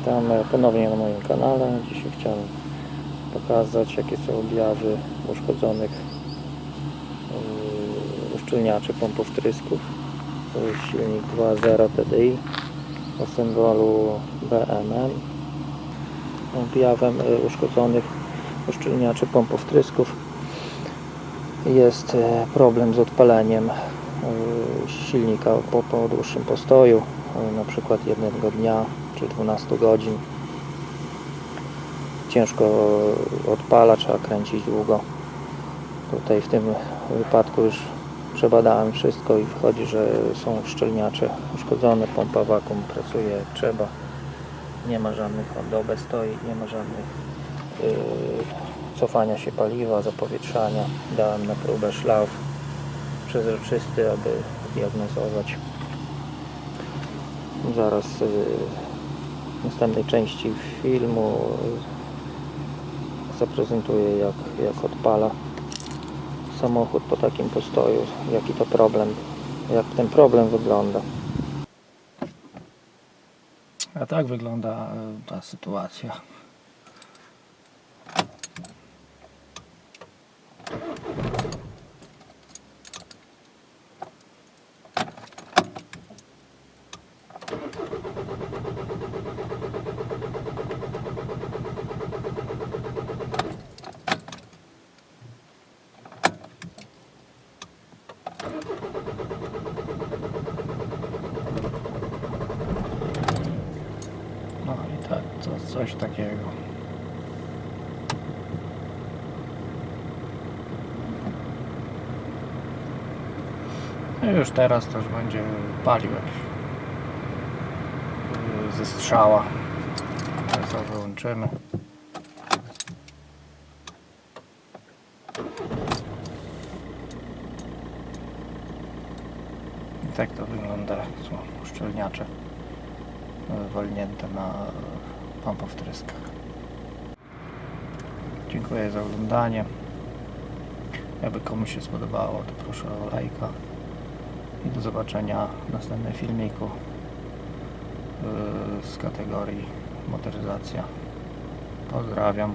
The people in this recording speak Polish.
Witamy ponownie na moim kanale. Dzisiaj chciałem pokazać jakie są objawy uszkodzonych yy, uszczelniaczy pompów wtrysków. To jest silnik 2.0 TDI o symbolu BMM. Objawem yy, uszkodzonych uszczelniaczy pompów wtrysków jest e, problem z odpaleniem e, silnika po, po dłuższym postoju, e, na przykład jednego dnia czy 12 godzin. Ciężko odpala, trzeba kręcić długo. Tutaj w tym wypadku już przebadałem wszystko i wchodzi, że są szczelniacze uszkodzone, pompa wakum pracuje trzeba. Nie ma żadnych, on dobę stoi, nie ma żadnych yy, cofania się paliwa, zapowietrzania. Dałem na próbę szlauf przezroczysty, aby zdiagnozować. Zaraz yy, następnej części filmu zaprezentuję jak, jak odpala samochód po takim postoju, jaki to problem, jak ten problem wygląda. A tak wygląda y, ta sytuacja. No i tak, to coś takiego. No już teraz też będzie palił jak yy, ze strzała. Teraz to wyłączymy. I tak to wygląda. Są uszczelniacze walnięte na pompowtryskach. Dziękuję za oglądanie. Jakby komuś się spodobało, to proszę o lajka. I do zobaczenia w następnym filmiku yy, z kategorii motoryzacja. Pozdrawiam.